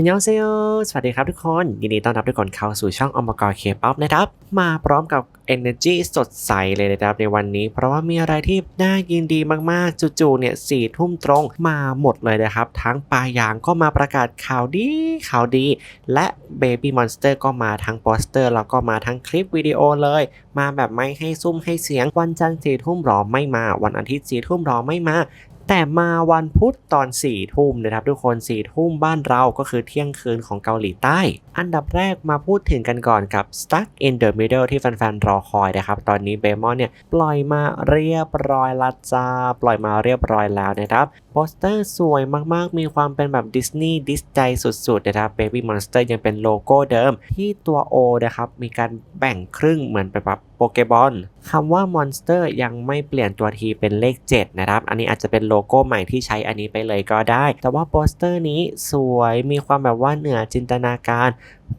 อันยองเซโยสวัสดีครับทุกคน ยินดีต้อนรับทุกคนเข้าสู่ช่องอมกรเคป๊อปนะครับ มาพร้อมกับ Energy สดใสเลยนะครับในวันนี้ เพราะว่ามีอะไรที่น่ายินดีมากๆ จู่ๆเนี่ยสี่ทุ่มตรงมาหมดเลยนะครับ ทั้งปายางก็มาประกาศข่าวดีข่าวดี และ Baby Monster ก็มาทั้งโปสเตอร์ แล้วก็มาทั้งคลิปวิดีโอเลย มาแบบไม่ให้ซุ่มให้เสียงวันจันทร์สี่ทุ่มรอไม่มา วันอาทิตย์สี่ทุ่มรอไม่มาแต่มาวันพุธตอน4ี่ทุ่มนะครับทุกคน4ี่ทุ่มบ้านเราก็คือเที่ยงคืนของเกาหลีใต้ อันดับแรกมาพูดถึงกันก่อนกับ Stuck in the Middle ที่แฟนๆ รอคอยนะครับ ตอนนี้เบมอนเนี่ยปล่อยมาเรียบร้อยละจ้า ปล่อยมาเรียบร้อยแล้วนะครับโปสเตอร์สวยมากๆ มีความเป็นแบบดิสนีย์ดิสใจสุดๆนะครับ Baby Monster ยังเป็นโลโก้เดิม ที่ตัว O นะครับ มีการแบ่งครึ่งเหมือนเป็นแบบโปเกบอลคำว่า Monster ยังไม่เปลี่ยนตัวทีเป็นเลข 7 นะครับ อันนี้อาจจะเป็นโลโก้ใหม่ที่ใช้อันนี้ไปเลยก็ได้ แต่ว่าโปสเตอร์นี้สวยมีความแบบว่าเหนือจินตนาการ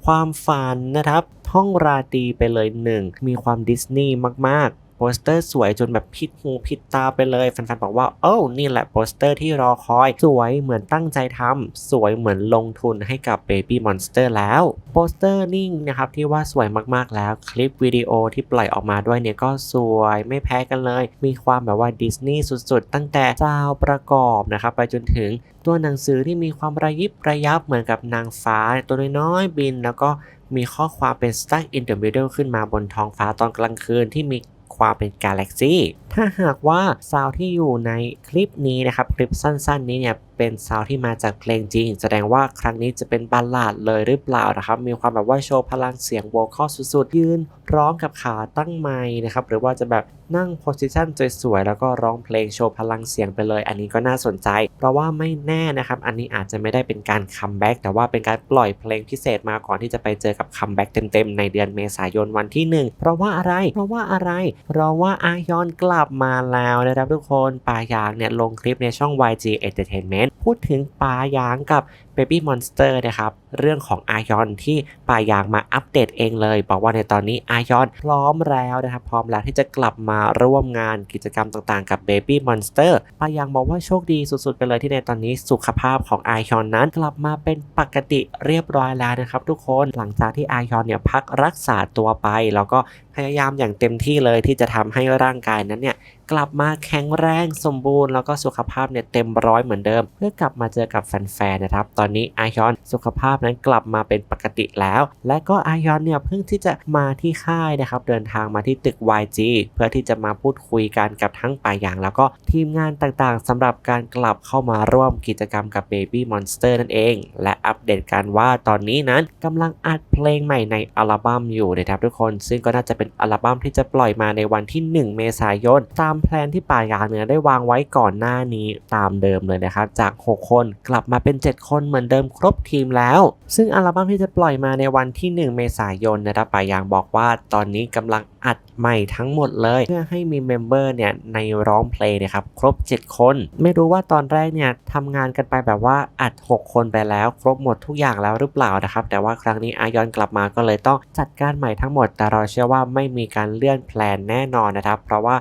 ความฝันนะครับ ท่องราตรีไปเลยหนึ่งมีความดิสนีย์มากๆ สเตอร์สวยจนแบบพิดหูพิดตาไปเลยแฟนๆบอกว่าโอ้นี่แหละโปสเตอร์ที่รอคอย สวยเหมือนตั้งใจทำสวยเหมือนลงทุนให้กับ Baby Monster แล้วโปสเตอร์นิ่งนะครับที่ว่าสวยมากๆแล้วคลิปวิดีโอที่ปล่อยออกมาด้วยเนี่ยก็สวยไม่แพ้กันเลย มีความแบบว่าดิสนีย์สุดๆ ตั้งแต่เจ้าประกอบนะครับไปจนถึงตัวหนังสือที่มีความระยิบระยับเหมือนกับนางฟ้าตัวน้อยๆบิน แล้วก็มีข้อความเป็น stuck in the middle ขึ้นมาบนท้องฟ้าตอนกลางคืนที่มี ความเป็นกาแล็กซี่ถ้าหากว่าซาวที่อยู่ในคลิปนี้นะครับ คลิปสั้นๆนี้เนี่ย เป็นซาวที่มาจากเพลงจริง แสดงว่าครั้งนี้จะเป็นบัลลาดเลยหรือเปล่านะครับ มีความแบบว่าโชว์พลังเสียงโวคอลสุดๆ ยืนร้องกับขาตั้งไม้นะครับ หรือว่าจะแบบนั่งโพสิชันสวยๆ แล้วก็ร้องเพลงโชว์พลังเสียงไปเลย อันนี้ก็น่าสนใจ เพราะว่าไม่แน่นะครับ อันนี้อาจจะไม่ได้เป็นการคัมแบ็กแต่ว่าเป็นการปล่อยเพลงพิเศษมาก่อนที่จะไปเจอกับคัมแบ็กเต็มๆ ในเดือนเมษายนวันที่ 1 เพราะว่าอะไร เพราะว่าอะไร เพราะว่าอายอนกลับมาแล้วนะครับทุกคนปายางเนี่ยลงคลิปในช่อง YG Entertainment พูดถึงปายางกับ Baby Monster นะครับ เรื่องของอายอนที่ปายางมาอัปเดตเองเลย บอกว่าในตอนนี้อายอนพร้อมแล้วนะครับพร้อมแล้วที่จะกลับมาร่วมงานกิจกรรมต่างๆกับ Baby Monster ปายางบอกว่าโชคดีสุดๆ ไปเลยที่ในตอนนี้สุขภาพของอายอนนั้นกลับมาเป็นปกติเรียบร้อยแล้วนะครับทุกคนหลังจากที่อายอนเนี่ยพักรักษาตัวไป แล้วก็พยายามอย่างเต็มที่เลยที่จะทำให้ร่างกายนั้นเนี่ยกลับมาแข็งแรงสมบูรณ์แล้วก็สุขภาพเนี่ยเต็มร้อยเหมือนเดิม เพื่อกลับมาเจอกับแฟนๆนะครับตอนนี้ไอายอนสุขภาพนั้นกลับมาเป็นปกติแล้ว และก็ไอายอนเนี่ยเพิ่งที่จะมาที่ค่ายนะครับเดินทางมาที่ตึก YG เพื่อที่จะมาพูดคุยกันกับทั้งปายาง แล้วก็ทีมงานต่างๆสำหรับการกลับเข้ามาร่วมกิจกรรมกับ Baby Monster นั่นเอง และอัปเดตกันว่าตอนนี้นั้นกำลังอัดเพลงใหม่ในอัลบั้มอยู่นะครับทุกคน ซึ่งก็น่าจะเป็นอัลบั้มที่จะปล่อยมาในวันที่ 1 เมษายน ตามแพลนที่ปายางเนี่ยได้วางไว้ก่อนหน้านี้ตามเดิมเลยนะครับจาก 6 คนกลับมาเป็น 7 คนเหมือนเดิมครบทีมแล้ว ซึ่งอัลบั้มที่จะปล่อยมาในวันที่ 1 เมษายนนะครับปายางบอกว่าตอนนี้กำลัง อัดใหม่ทั้งหมดเลย เพื่อให้มีเมมเบอร์เนี่ยในร้องเพลงนะครับครบ 7 คน ไม่รู้ว่าตอนแรกเนี่ยทำงานกันไปแบบว่าอัด 6 คนไปแล้ว ครบหมดทุกอย่างแล้วหรือเปล่านะครับ แต่ว่าครั้งนี้อายอนกลับมาก็เลยต้องจัดการใหม่ทั้งหมด แต่เราเชื่อว่าไม่มีการเลื่อนแพลนแน่นอนนะครับ เพราะว่า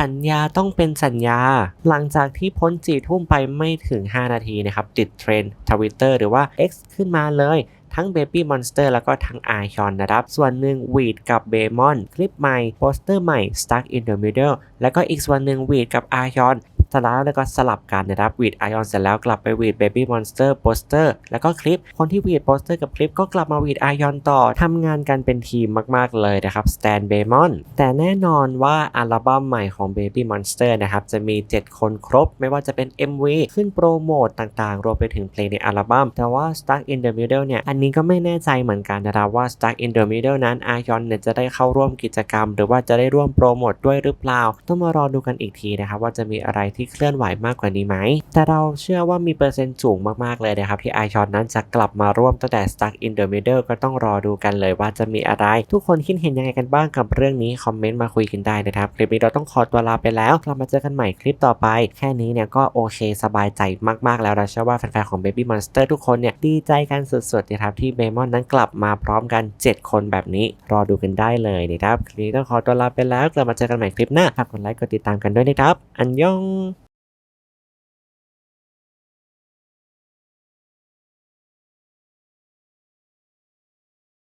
สัญญาต้องเป็นสัญญา หลังจากที่พ้นจีทุ่มไปไม่ถึง 5 นาทีนะครับติดเทรนด์ทวิตเตอร์หรือว่า X ขึ้นมาเลย ทั้ง Baby Monster แล้วก็ทั้ง i อ o n นะครับ ส่วนหนึ่งวีดกับเบมอนคลิปใหม่ โปสเตอร์ใหม่ Stuck in the Middle แล้วก็อีกส่วนหนึ่งวีดกับ i อ o n สลับแล้วก็สลับกันนะครับวีดไอออนเสร็จแล้วกลับไปวีดเบบี้มอนสเตอร์โปสเตอร์แล้วก็คลิปคนที่วีดโปสเตอร์กับคลิปก็กลับมาวีดไอออนต่อทำงานกันเป็นทีมมากๆเลยนะครับสแตนเบมอนแต่แน่นอนว่าอัลบั้มใหม่ของ Baby Monster นะครับจะมี 7 คนครบ ไม่ว่าจะเป็น MV ขึ้นโปรโมตต่างๆ รวมไปถึงเพลงในอัลบั้มแต่ว่า Stuck in the Middle เนี่ย อันนี้ก็ไม่แน่ใจเหมือนกันนะครับว่า Stuck in the Middle นั้นไอออนเนี่ยจะได้เข้าร่วมกิจกรรม หรือว่าจะได้ร่วมโปรโมทด้วยหรือเปล่า ต้องมารอดูกันอีกทีนะครับว่าจะมีอะไรที่เคลื่อนไหวมากกว่านี้ไหม แต่เราเชื่อว่ามีเปอร์เซ็นต์สูงมากๆเลยนะครับ ที่ไอชอนนั้นจะกลับมาร่วมตั้งแต่ Stuck in the Middle ก็ต้องรอดูกันเลยว่าจะมีอะไร ทุกคนคิดเห็นยังไงกันบ้างกับเรื่องนี้ คอมเมนต์มาคุยกันได้นะครับ คลิปนี้เราต้องขอตัวลาไปแล้วกลับมาเจอกันใหม่คลิปต่อไป แค่นี้เนี่ยก็โอเคสบายใจมากๆแล้วเราเชื่อว่าแฟนๆของ Baby Monster ทุกคนเนี่ยดีใจกันสุดๆนะครับที่เบมอนนั้นกลับมาพร้อมกัน 7 คนแบบนี้รอดูกันได้เลยนะครับคลิปนี้ต้องขอตัวลาไปแล้วกลับมาเจอกันใหม่คลิปหน้าฝากกดไลค์กดติดตามกันด้วยนะครับ อันยอง